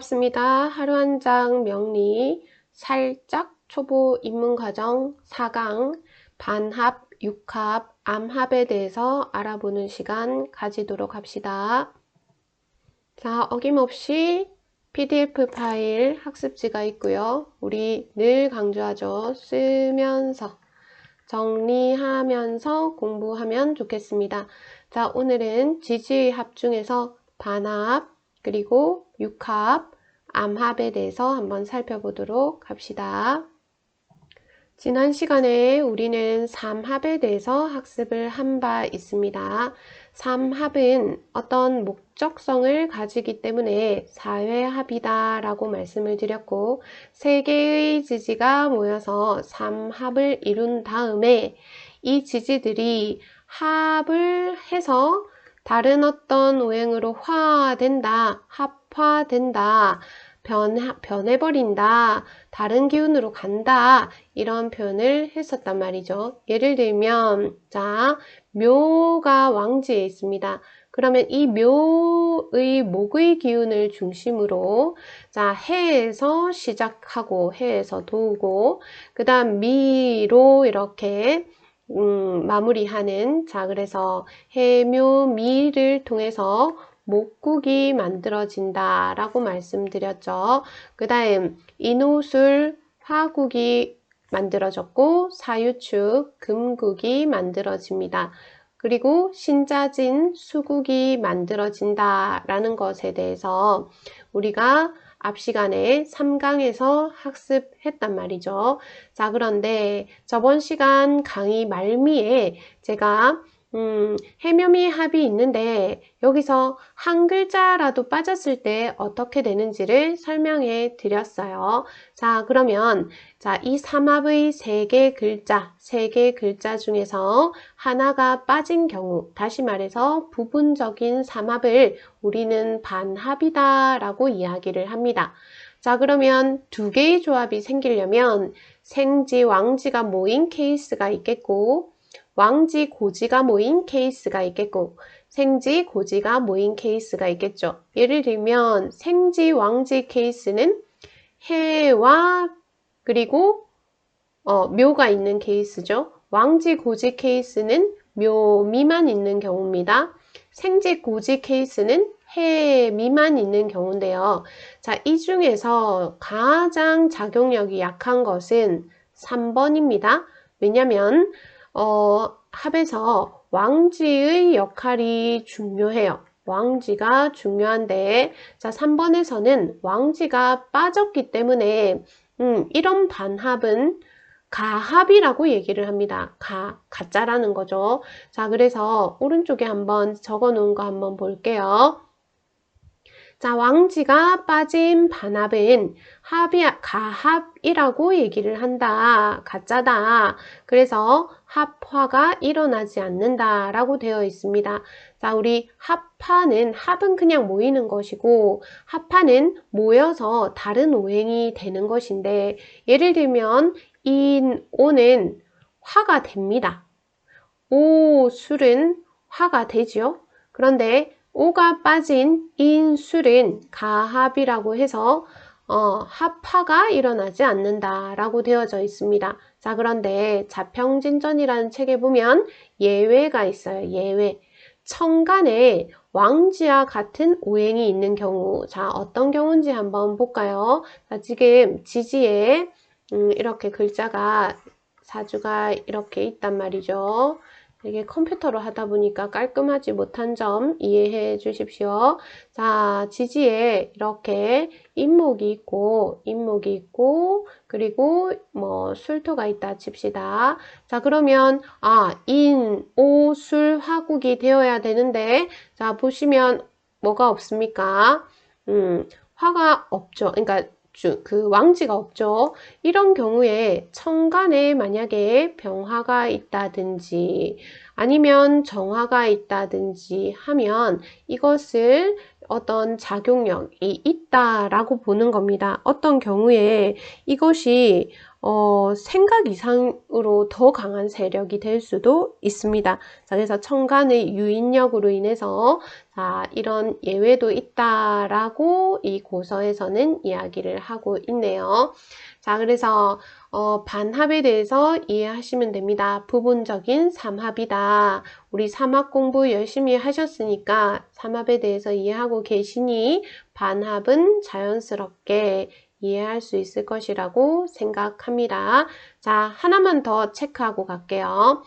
반갑습니다. 하루 한 장 명리 살짝 초보 입문과정 4강 반합, 육합, 암합에 대해서 알아보는 시간 가지도록 합시다. 자, 어김없이 PDF 파일 학습지가 있고요. 우리 늘 강조하죠. 쓰면서 정리하면서 공부하면 좋겠습니다. 자, 오늘은 지지의 합 중에서 반합, 그리고 육합, 암합에 대해서 한번 살펴보도록 합시다. 지난 시간에 우리는 삼합에 대해서 학습을 한 바 있습니다. 삼합은 어떤 목적성을 가지기 때문에 사회합이다 라고 말씀을 드렸고 세 개의 지지가 모여서 삼합을 이룬 다음에 이 지지들이 합을 해서 다른 어떤 오행으로 화된다, 합화된다, 변, 변해버린다, 다른 기운으로 간다, 이런 표현을 했었단 말이죠. 예를 들면, 자, 묘가 왕지에 있습니다. 그러면 이 묘의 목의 기운을 중심으로 자 해에서 시작하고 해에서 도우고 그 다음 미로 이렇게 음, 마무리하는 자 그래서 해묘미를 통해서 목국이 만들어진다 라고 말씀드렸죠. 그 다음 인호술 화국이 만들어졌고 사유축 금국이 만들어집니다. 그리고 신자진 수국이 만들어진다 라는 것에 대해서 우리가 앞 시간에 3강에서 학습했단 말이죠. 자, 그런데 저번 시간 강의 말미에 제가 음, 해묘미 합이 있는데 여기서 한 글자라도 빠졌을 때 어떻게 되는지를 설명해 드렸어요. 자, 그러면 자, 이 삼합의 세 개 글자, 세 개 글자 중에서 하나가 빠진 경우, 다시 말해서 부분적인 삼합을 우리는 반합이다 라고 이야기를 합니다. 자, 그러면 두 개의 조합이 생기려면 생지, 왕지가 모인 케이스가 있겠고 왕지, 고지가 모인 케이스가 있겠고 생지, 고지가 모인 케이스가 있겠죠. 예를 들면 생지, 왕지 케이스는 해와 그리고 어, 묘가 있는 케이스죠. 왕지, 고지 케이스는 묘, 미만 있는 경우입니다. 생지, 고지 케이스는 해, 미만 있는 경우인데요. 자, 이 중에서 가장 작용력이 약한 것은 3번입니다. 왜냐면 어, 합에서 왕지의 역할이 중요해요. 왕지가 중요한데 자 3번에서는 왕지가 빠졌기 때문에 음, 이런 반합은 가합이라고 얘기를 합니다. 가, 가짜라는 거죠. 자, 그래서 오른쪽에 한번 적어 놓은 거 한번 볼게요. 자, 왕지가 빠진 반합은 합이, 가합이라고 얘기를 한다. 가짜다. 그래서 합화가 일어나지 않는다 라고 되어 있습니다. 자, 우리 합화는, 합은 그냥 모이는 것이고, 합화는 모여서 다른 오행이 되는 것인데, 예를 들면, 인, 오는 화가 됩니다. 오, 술은 화가 되지요. 그런데 오가 빠진 인술은 가합이라고 해서 어, 합화가 일어나지 않는다라고 되어져 있습니다. 자 그런데 자평진전이라는 책에 보면 예외가 있어요. 예외. 청간에 왕지와 같은 오행이 있는 경우 자 어떤 경우인지 한번 볼까요? 자 지금 지지에 음, 이렇게 글자가 사주가 이렇게 있단 말이죠. 이게 컴퓨터로 하다 보니까 깔끔하지 못한 점 이해해 주십시오. 자, 지지에 이렇게 인목이 있고, 인목이 있고, 그리고 뭐 술토가 있다 칩시다. 자, 그러면 아, 인, 오, 술, 화국이 되어야 되는데, 자, 보시면 뭐가 없습니까? 음, 화가 없죠. 그러니까 그 왕지가 없죠. 이런 경우에 천간에 만약에 병화가 있다든지 아니면 정화가 있다든지 하면 이것을 어떤 작용력이 있다라고 보는 겁니다. 어떤 경우에 이것이 어, 생각 이상으로 더 강한 세력이 될 수도 있습니다. 자, 그래서 청간의 유인력으로 인해서 자, 이런 예외도 있다라고 이 고서에서는 이야기를 하고 있네요. 자, 그래서 어, 반합에 대해서 이해하시면 됩니다. 부분적인 삼합이다. 우리 삼합 공부 열심히 하셨으니까 삼합에 대해서 이해하고 계시니 반합은 자연스럽게 이해할 수 있을 것이라고 생각합니다. 자, 하나만 더 체크하고 갈게요.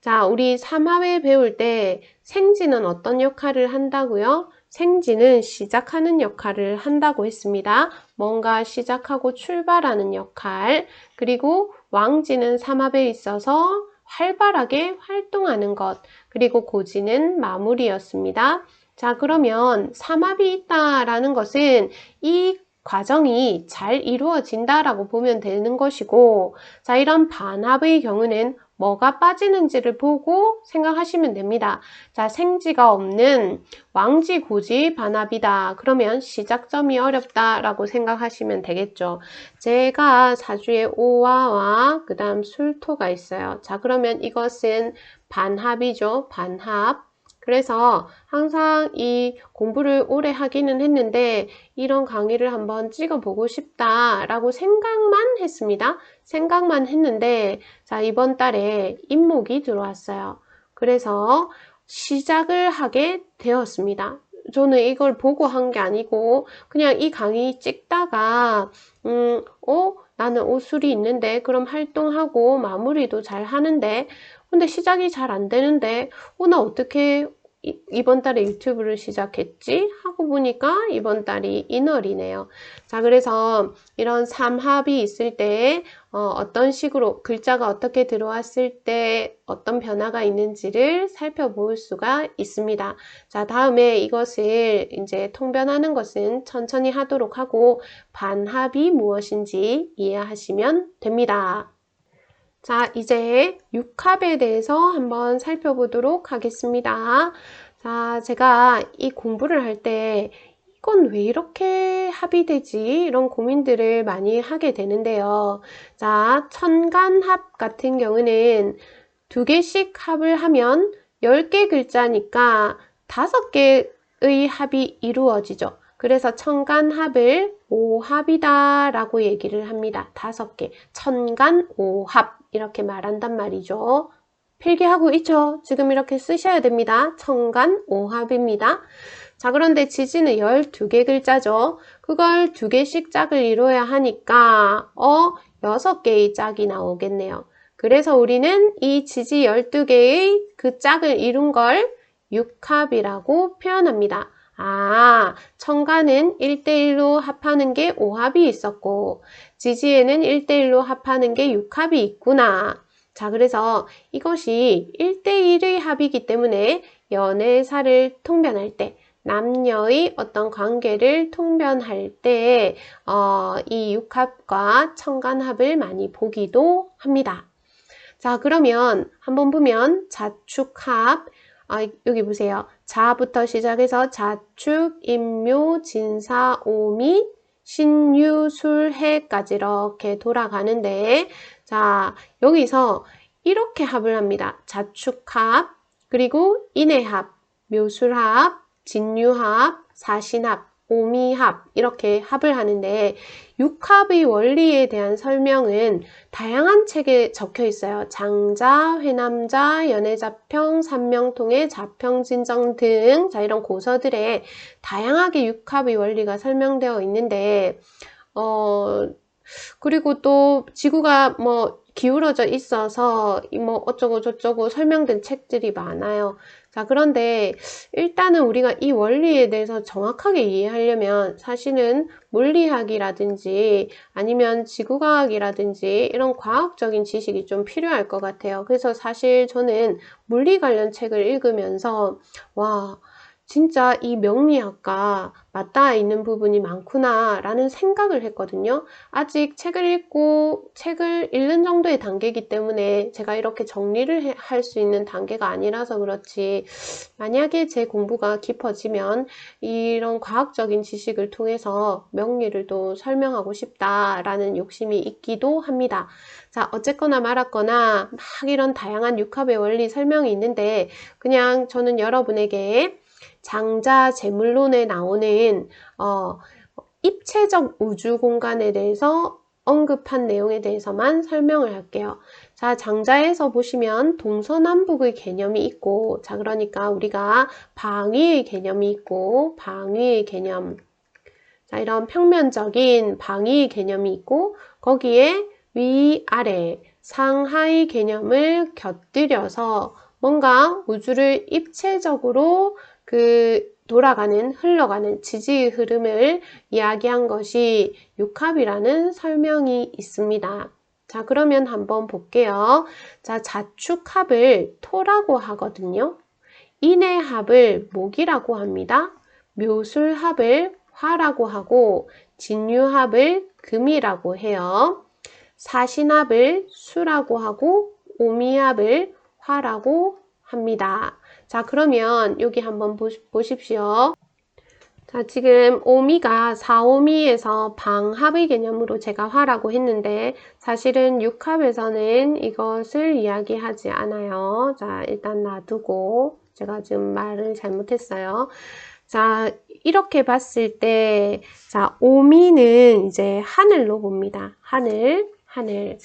자, 우리 3화회 배울 때 생지는 어떤 역할을 한다고요? 생지는 시작하는 역할을 한다고 했습니다. 뭔가 시작하고 출발하는 역할. 그리고 왕지는 3합에 있어서 활발하게 활동하는 것. 그리고 고지는 마무리였습니다. 자, 그러면 삼합이 있다라는 것은 이 과정이 잘 이루어진다라고 보면 되는 것이고 자 이런 반합의 경우는 뭐가 빠지는지를 보고 생각하시면 됩니다. 자 생지가 없는 왕지 고지 반합이다. 그러면 시작점이 어렵다라고 생각하시면 되겠죠. 제가 사주에 오화와 그 다음 술토가 있어요. 자 그러면 이것은 반합이죠. 반합. 그래서 항상 이 공부를 오래 하기는 했는데 이런 강의를 한번 찍어보고 싶다라고 생각만 했습니다. 생각만 했는데 자 이번 달에 임목이 들어왔어요. 그래서 시작을 하게 되었습니다. 저는 이걸 보고 한 게 아니고 그냥 이 강의 찍다가 음, 어? 나는 오술이 있는데 그럼 활동하고 마무리도 잘 하는데 근데 시작이 잘 안 되는데 어, 나 어떻게 이번 달에 유튜브를 시작했지? 하고 보니까 이번 달이 인월이네요. 자, 그래서 이런 삼합이 있을 때 어, 떤 식으로 글자가 어떻게 들어왔을 때 어떤 변화가 있는지를 살펴볼 수가 있습니다. 자, 다음에 이것을 이제 통변하는 것은 천천히 하도록 하고 반합이 무엇인지 이해하시면 됩니다. 자, 이제 육합에 대해서 한번 살펴보도록 하겠습니다. 자, 제가 이 공부를 할 때 이건 왜 이렇게 합이 되지? 이런 고민들을 많이 하게 되는데요. 자, 천간합 같은 경우는 두 개씩 합을 하면 10개 글자니까 5개의 합이 이루어지죠. 그래서 천간합을 오합이다 라고 얘기를 합니다. 다섯 개. 천간 오합 이렇게 말한단 말이죠. 필기하고 있죠? 지금 이렇게 쓰셔야 됩니다. 천간 오합입니다. 자 그런데 지지는 12개 글자죠. 그걸 두 개씩 짝을 이루어야 하니까 어 6개의 짝이 나오겠네요. 그래서 우리는 이 지지 12개의 그 짝을 이룬 걸 육합이라고 표현합니다. 아, 청가는 1대1로 합하는 게 5합이 있었고 지지에는 1대1로 합하는 게 6합이 있구나. 자, 그래서 이것이 1대1의 합이기 때문에 연애사를 통변할 때 남녀의 어떤 관계를 통변할 때, 어, 이 육합과 청간합을 많이 보기도 합니다. 자, 그러면 한번 보면 자축합, 아, 여기 보세요. 자부터 시작해서 자축, 임묘, 진사, 오미, 신유, 술, 해까지 이렇게 돌아가는데 자 여기서 이렇게 합을 합니다. 자축합, 그리고 인해합, 묘술합, 진유합, 사신합, 오미합 이렇게 합을 하는데 육합의 원리에 대한 설명은 다양한 책에 적혀 있어요. 장자, 회남자, 연애자평, 삼명통의 자평진정 등 자, 이런 고서들에 다양하게 육합의 원리가 설명되어 있는데 어 그리고 또 지구가 뭐 기울어져 있어서 뭐 어쩌고 저쩌고 설명된 책들이 많아요. 자, 그런데 일단은 우리가 이 원리에 대해서 정확하게 이해하려면 사실은 물리학이라든지 아니면 지구과학이라든지 이런 과학적인 지식이 좀 필요할 것 같아요. 그래서 사실 저는 물리 관련 책을 읽으면서 와, 진짜 이 명리학과 맞닿아 있는 부분이 많구나 라는 생각을 했거든요. 아직 책을 읽고 책을 읽는 정도의 단계이기 때문에 제가 이렇게 정리를 할 수 있는 단계가 아니라서 그렇지 만약에 제 공부가 깊어지면 이런 과학적인 지식을 통해서 명리를 또 설명하고 싶다라는 욕심이 있기도 합니다. 자, 어쨌거나 말았거나 막 이런 다양한 육합의 원리 설명이 있는데 그냥 저는 여러분에게 장자 재물론에 나오는 어, 입체적 우주 공간에 대해서 언급한 내용에 대해서만 설명을 할게요. 자, 장자에서 보시면 동서남북의 개념이 있고, 자, 그러니까 우리가 방위의 개념이 있고, 방위의 개념. 자, 이런 평면적인 방위의 개념이 있고, 거기에 위, 아래, 상하의 개념을 곁들여서 뭔가 우주를 입체적으로 그 돌아가는 흘러가는 지지의 흐름을 이야기한 것이 육합이라는 설명이 있습니다. 자 그러면 한번 볼게요. 자 자축합을 토라고 하거든요. 인해합을 목이라고 합니다. 묘술합을 화라고 하고 진유합을 금이라고 해요. 사신합을 수라고 하고 오미합을 화라고 합니다. 자, 그러면 여기 한번 보십시오. 자, 지금 오미가 4오미에서 방합의 개념으로 제가 화라고 했는데 사실은 6합에서는 이것을 이야기하지 않아요. 자, 일단 놔두고 제가 지금 말을 잘못했어요. 자, 이렇게 봤을 때, 자, 오미는 이제 하늘로 봅니다. 하늘, 하늘.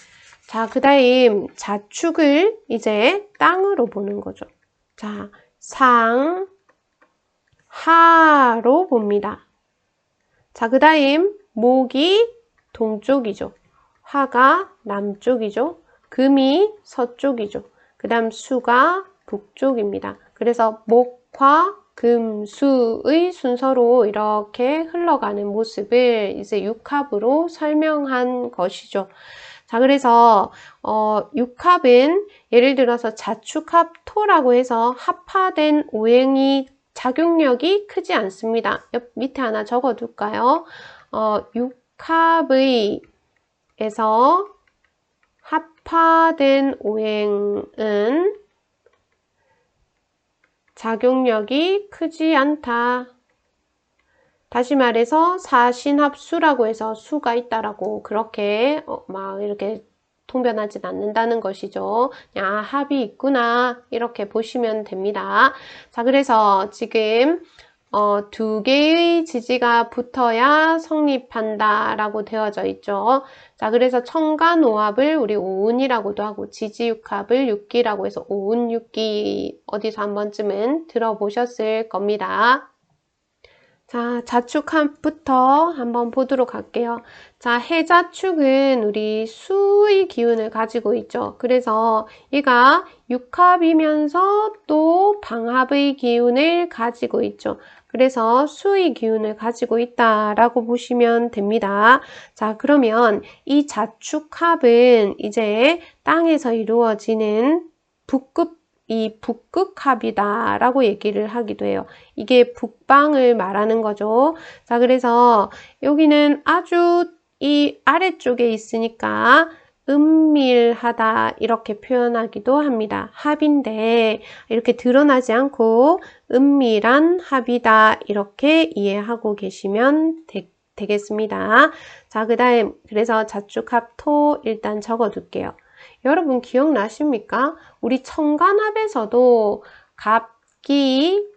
자, 그 다음 자축을 이제 땅으로 보는 거죠. 자, 상, 하로 봅니다. 자, 그 다음 목이 동쪽이죠. 화가 남쪽이죠. 금이 서쪽이죠. 그 다음 수가 북쪽입니다. 그래서 목화, 금, 수의 순서로 이렇게 흘러가는 모습을 이제 육합으로 설명한 것이죠. 자, 그래서 어, 육합은 예를 들어서 자축합 토라고 해서 합화된 오행이 작용력이 크지 않습니다. 옆 밑에 하나 적어둘까요? 어, 육합의 에서 합화된 오행은 작용력이 크지 않다. 다시 말해서 사신합수라고 해서 수가 있다라고 그렇게 어, 막 이렇게 통변하진 않는다는 것이죠. 야, 합이 있구나. 이렇게 보시면 됩니다. 자, 그래서 지금 어, 두 개의 지지가 붙어야 성립한다 라고 되어져 있죠. 자, 그래서 청간오합을 우리 오운이라고도 하고 지지육합을 육기라고 해서 오운육기 어디서 한 번쯤은 들어보셨을 겁니다. 자, 자축합부터 한번 보도록 할게요. 자, 해자축은 우리 수의 기운을 가지고 있죠. 그래서 얘가 육합이면서 또 방합의 기운을 가지고 있죠. 그래서 수의 기운을 가지고 있다라고 보시면 됩니다. 자, 그러면 이 자축합은 이제 땅에서 이루어지는 북극 이 북극합이다 라고 얘기를 하기도 해요. 이게 북방을 말하는 거죠. 자, 그래서 여기는 아주 이 아래쪽에 있으니까 은밀하다 이렇게 표현하기도 합니다. 합인데 이렇게 드러나지 않고 은밀한 합이다 이렇게 이해하고 계시면 되, 겠습니다 자, 그 다음 그래서 자축합 토 일단 적어둘게요. 여러분 기억나십니까? 우리 청간합에서도 갑기,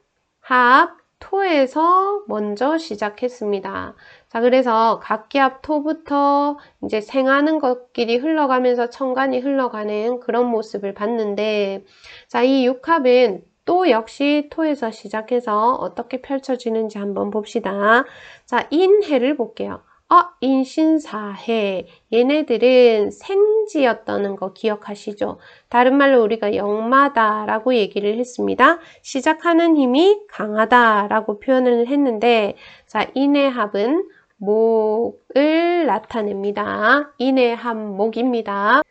합, 토에서 먼저 시작했습니다. 자, 그래서 각기합 토부터 이제 생하는 것끼리 흘러가면서 청간이 흘러가는 그런 모습을 봤는데, 자, 이 육합은 또 역시 토에서 시작해서 어떻게 펼쳐지는지 한번 봅시다. 자, 인해를 볼게요. 아, 인신사해. 얘네들은 생지였다는 거 기억하시죠? 다른 말로 우리가 영마다라고 얘기를 했습니다. 시작하는 힘이 강하다라고 표현을 했는데, 자, 인해합은 목을 나타냅니다. 인해합 목입니다.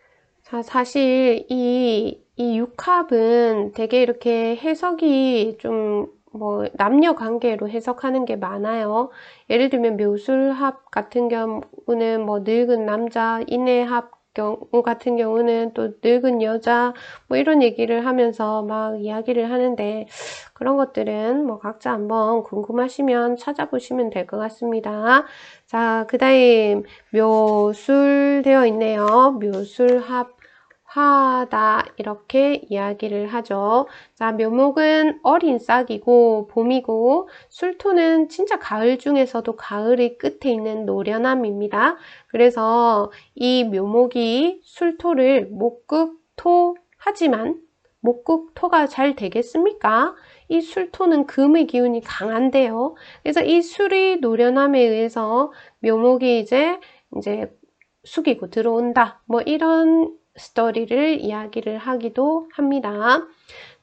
자, 사실 이, 이 육합은 되게 이렇게 해석이 좀 뭐 남녀 관계로 해석하는 게 많아요. 예를 들면 묘술합 같은 경우는 뭐 늙은 남자, 인해합 경우 같은 경우는 또 늙은 여자 뭐 이런 얘기를 하면서 막 이야기를 하는데 그런 것들은 뭐 각자 한번 궁금하시면 찾아보시면 될 것 같습니다. 자, 그 다음 묘술 되어 있네요. 묘술합 화다 이렇게 이야기를 하죠. 자, 묘목은 어린 싹이고 봄이고 술토는 진짜 가을 중에서도 가을의 끝에 있는 노련함입니다. 그래서 이 묘목이 술토를 목극토 하지만 목극토가 잘 되겠습니까? 이 술토는 금의 기운이 강한데요. 그래서 이 술의 노련함에 의해서 묘목이 이제 이제 숙이고 들어온다. 뭐 이런 스토리를 이야기를 하기도 합니다.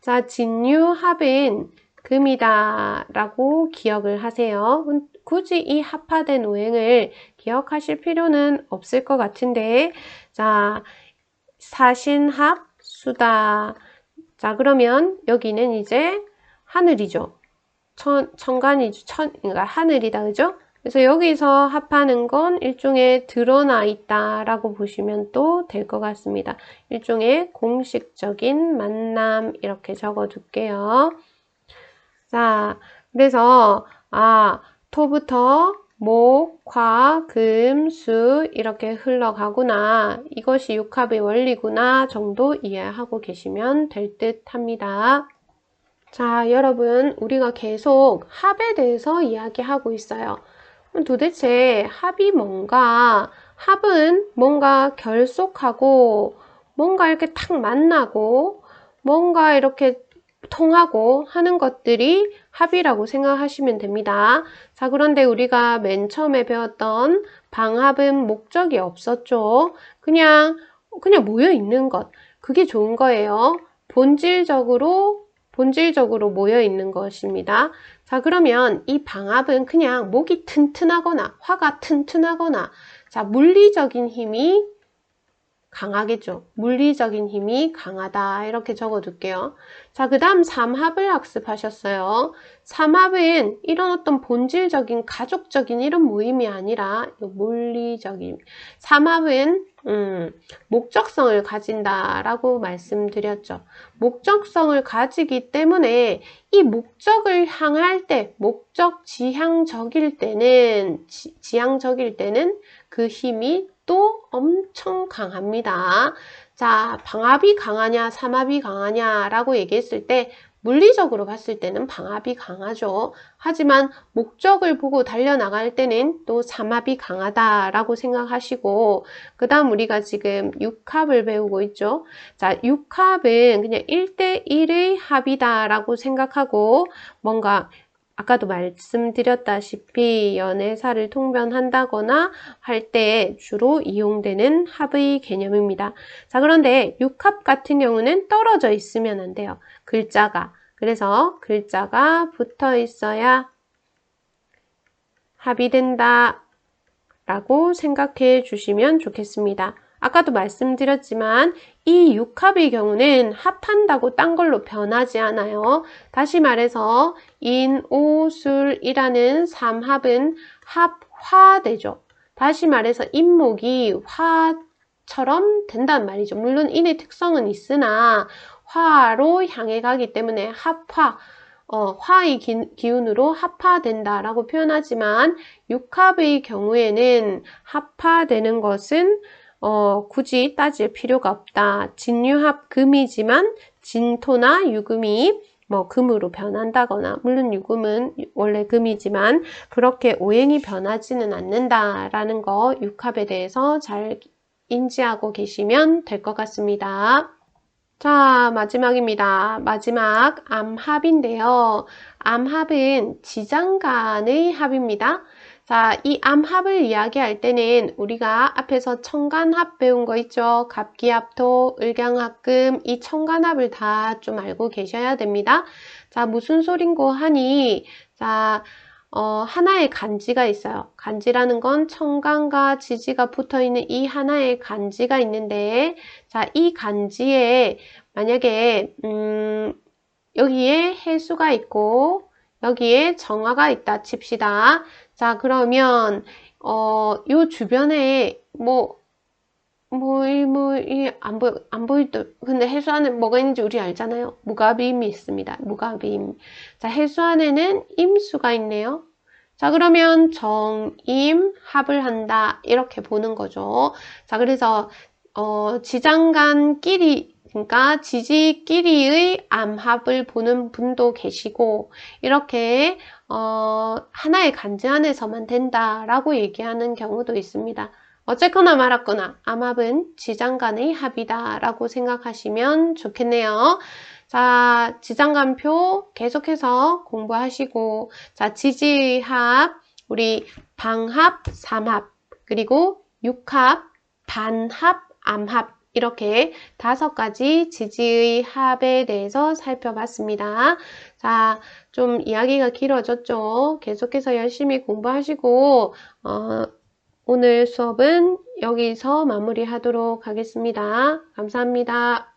자, 진유 합은 금이다 라고 기억을 하세요. 굳이 이 합화된 오행을 기억하실 필요는 없을 것 같은데 자, 사신합 수다 자, 그러면 여기는 이제 하늘이죠. 천, 천간이죠. 천, 그러니까 하늘이다. 그죠? 그래서 여기서 합하는 건 일종의 드러나 있다라고 보시면 또 될 것 같습니다. 일종의 공식적인 만남 이렇게 적어 둘게요. 자, 그래서 아, 토부터 목, 화, 금, 수 이렇게 흘러가구나. 이것이 육합의 원리구나 정도 이해하고 계시면 될 듯 합니다. 자, 여러분, 우리가 계속 합에 대해서 이야기하고 있어요. 도대체 합이 뭔가, 합은 뭔가 결속하고, 뭔가 이렇게 탁 만나고, 뭔가 이렇게 통하고 하는 것들이 합이라고 생각하시면 됩니다. 자, 그런데 우리가 맨 처음에 배웠던 방합은 목적이 없었죠. 그냥, 그냥 모여 있는 것. 그게 좋은 거예요. 본질적으로, 본질적으로 모여 있는 것입니다. 자, 그러면 이 방압은 그냥 목이 튼튼하거나 화가 튼튼하거나 자, 물리적인 힘이 강하겠죠. 물리적인 힘이 강하다. 이렇게 적어둘게요. 자, 그 다음 삼합을 학습하셨어요. 삼합은 이런 어떤 본질적인 가족적인 이런 모임이 아니라 물리적인 삼합은 음, 목적성을 가진다라고 말씀드렸죠. 목적성을 가지기 때문에 이 목적을 향할 때, 목적 지향적일 때는, 지, 지향적일 때는 그 힘이 또 엄청 강합니다. 자, 방압이 강하냐, 삼압이 강하냐 라고 얘기했을 때 물리적으로 봤을 때는 방압이 강하죠. 하지만 목적을 보고 달려나갈 때는 또 삼합이 강하다라고 생각하시고 그 다음 우리가 지금 육합을 배우고 있죠. 자, 육합은 그냥 1대1의 합이다라고 생각하고 뭔가 아까도 말씀드렸다시피 연애사를 통변한다거나 할 때 주로 이용되는 합의 개념입니다. 자, 그런데 육합 같은 경우는 떨어져 있으면 안 돼요. 글자가. 그래서 글자가 붙어 있어야 합이 된다 라고 생각해 주시면 좋겠습니다. 아까도 말씀드렸지만 이 육합의 경우는 합한다고 딴 걸로 변하지 않아요. 다시 말해서 인, 오, 술이라는 삼합은 합화되죠. 다시 말해서 인목이 화처럼 된단 말이죠. 물론 인의 특성은 있으나 화로 향해 가기 때문에 합화, 어, 화의 기, 운으로 합화된다라고 표현하지만 육합의 경우에는 합화되는 것은 어, 굳이 따질 필요가 없다. 진유합 금이지만 진토나 유금이 뭐 금으로 변한다거나 물론 유금은 원래 금이지만 그렇게 오행이 변하지는 않는다라는 거 육합에 대해서 잘 인지하고 계시면 될 것 같습니다. 자, 마지막입니다. 마지막 암합인데요. 암합은 지장간의 합입니다. 자, 이 암합을 이야기할 때는 우리가 앞에서 청간합 배운 거 있죠? 갑기합토, 을경합금, 이 청간합을 다 좀 알고 계셔야 됩니다. 자, 무슨 소린고 하니, 자, 어, 하나의 간지가 있어요. 간지라는 건 청간과 지지가 붙어 있는 이 하나의 간지가 있는데, 자, 이 간지에 만약에, 음, 여기에 해수가 있고, 여기에 정화가 있다 칩시다. 자, 그러면 어, 요 주변에 뭐 뭐, 이, 뭐, 이, 안 보여, 안 듯. 근데 해수 안에 뭐가 있는지 우리 알잖아요. 무가빔이 있습니다. 무가빔. 자, 해수 안에는 임수가 있네요. 자, 그러면 정임 합을 한다. 이렇게 보는 거죠. 자, 그래서, 어, 지장간끼리, 그러니까 지지끼리의 암합을 보는 분도 계시고, 이렇게, 어, 하나의 간지 안에서만 된다라고 얘기하는 경우도 있습니다. 어쨌거나 말았거나 암합은 지장 간의 합이다 라고 생각하시면 좋겠네요. 자, 지장간표 계속해서 공부하시고 자, 지지의 합, 우리 방합, 삼합, 그리고 육합, 반합, 암합 이렇게 다섯 가지 지지의 합에 대해서 살펴봤습니다. 자, 좀 이야기가 길어졌죠? 계속해서 열심히 공부하시고 어, 오늘 수업은 여기서 마무리하도록 하겠습니다. 감사합니다.